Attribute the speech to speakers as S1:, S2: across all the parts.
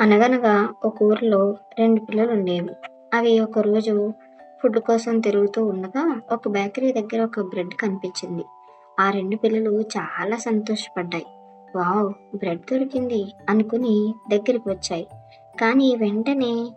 S1: అనగనగా ఒక ఊరిలో రెండు పిల్లలు ఉండేవి అవి ఒకరోజు ఫుడ్ కోసం తిరుగుతూ ఉండగా ఒక బేకరీ దగ్గర ఒక బ్రెడ్ కనిపించింది. ఆ రెండు పిల్లలు చాలా సంతోషపడ్డాయి. వావ్ బ్రెడ్ దొరికింది అనుకుని దగ్గరికి వచ్చాయి. కానీ వెంటనే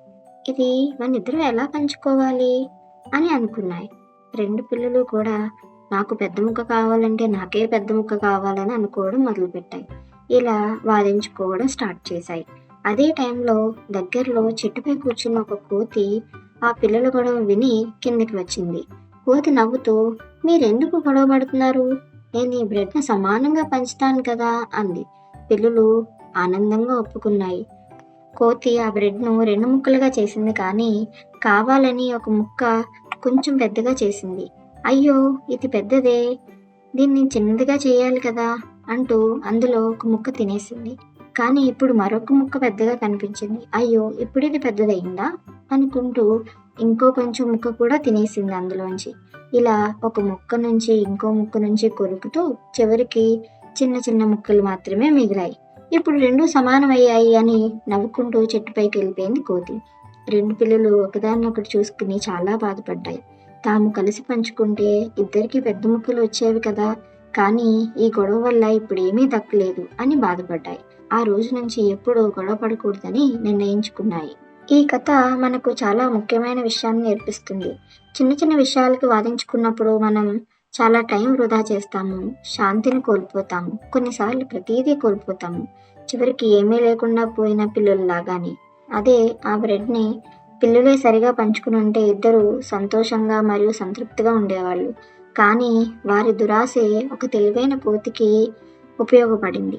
S1: ఇది మన ఇద్దరు ఎలా పంచుకోవాలి? అని అనుకున్నాయి. రెండు పిల్లలు కూడా నాకు పెద్ద ముక్క కావాలంటే నాకే పెద్ద ముక్క కావాలని అనుకోవడం మొదలుపెట్టాయి. ఇలా వాదించుకోవడం స్టార్ట్ చేశాయి. అదే టైంలో దగ్గరలో చెట్టుపై కూర్చున్న ఒక కోతి ఆ పిల్లల గొడవ విని కిందకి వచ్చింది. కోతి నవ్వుతూ మీరెందుకు గొడవ పడుతున్నారు? నేను ఈ బ్రెడ్ను సమానంగా పంచుతాను కదా అంది. పిల్లలు ఆనందంగా ఒప్పుకున్నాయి. కోతి ఆ బ్రెడ్ను రెండు ముక్కలుగా చేసింది కానీ కావాలని ఒక ముక్క కొంచెం పెద్దగా చేసింది. అయ్యో ఇది పెద్దదే. దీన్ని చిన్నదిగా చేయాలి కదా అంటూ అందులో ఒక ముక్క తినేసింది. కానీ ఇప్పుడు మరొక ముక్క పెద్దగా కనిపించింది. అయ్యో ఇప్పుడు ఇది పెద్దదయ్యిందా అనుకుంటూ ఇంకో కొంచెం ముక్క కూడా తినేసింది అందులోంచి. ఇలా ఒక ముక్క నుంచి ఇంకో ముక్క నుంచి కొరుకుతూ చివరికి చిన్న చిన్న ముక్కలు మాత్రమే మిగిలాయి. ఇప్పుడు రెండు సమానమయ్యాయి అని నవ్వుకుంటూ చెట్టుపైకి వెళ్ళిపోయింది కోతి. రెండు పిల్లలు ఒకదాన్నొకటి చూసుకుని చాలా బాధపడ్డాయి. తాము కలిసి పంచుకుంటే ఇద్దరికి పెద్ద ముక్కలు వచ్చేవి కదా. కానీ ఈ గొడవ వల్ల ఇప్పుడు ఏమీ దక్కలేదు అని బాధపడ్డాయి. ఆ రోజు నుంచి ఎప్పుడూ గొడవ పడకూడదని నిర్ణయించుకున్నాయి. ఈ కథ మనకు చాలా ముఖ్యమైన విషయాన్ని నేర్పిస్తుంది. చిన్న చిన్న విషయాలకు వాదించుకున్నప్పుడు మనం చాలా టైం వృధా చేస్తాము శాంతిని కోల్పోతాము కొన్నిసార్లు ప్రతిదీ కోల్పోతాము. చివరికి ఏమీ లేకుండా పోయిన పిల్లల్లాగానే. అదే ఆ బ్రెడ్ని పిల్లలే సరిగా పంచుకుని ఉంటే ఇద్దరు సంతోషంగా మరియు సంతృప్తిగా ఉండేవాళ్ళు. కానీ వారి దురాశే ఒక తెలివైన పోతికి ఉపయోగపడింది.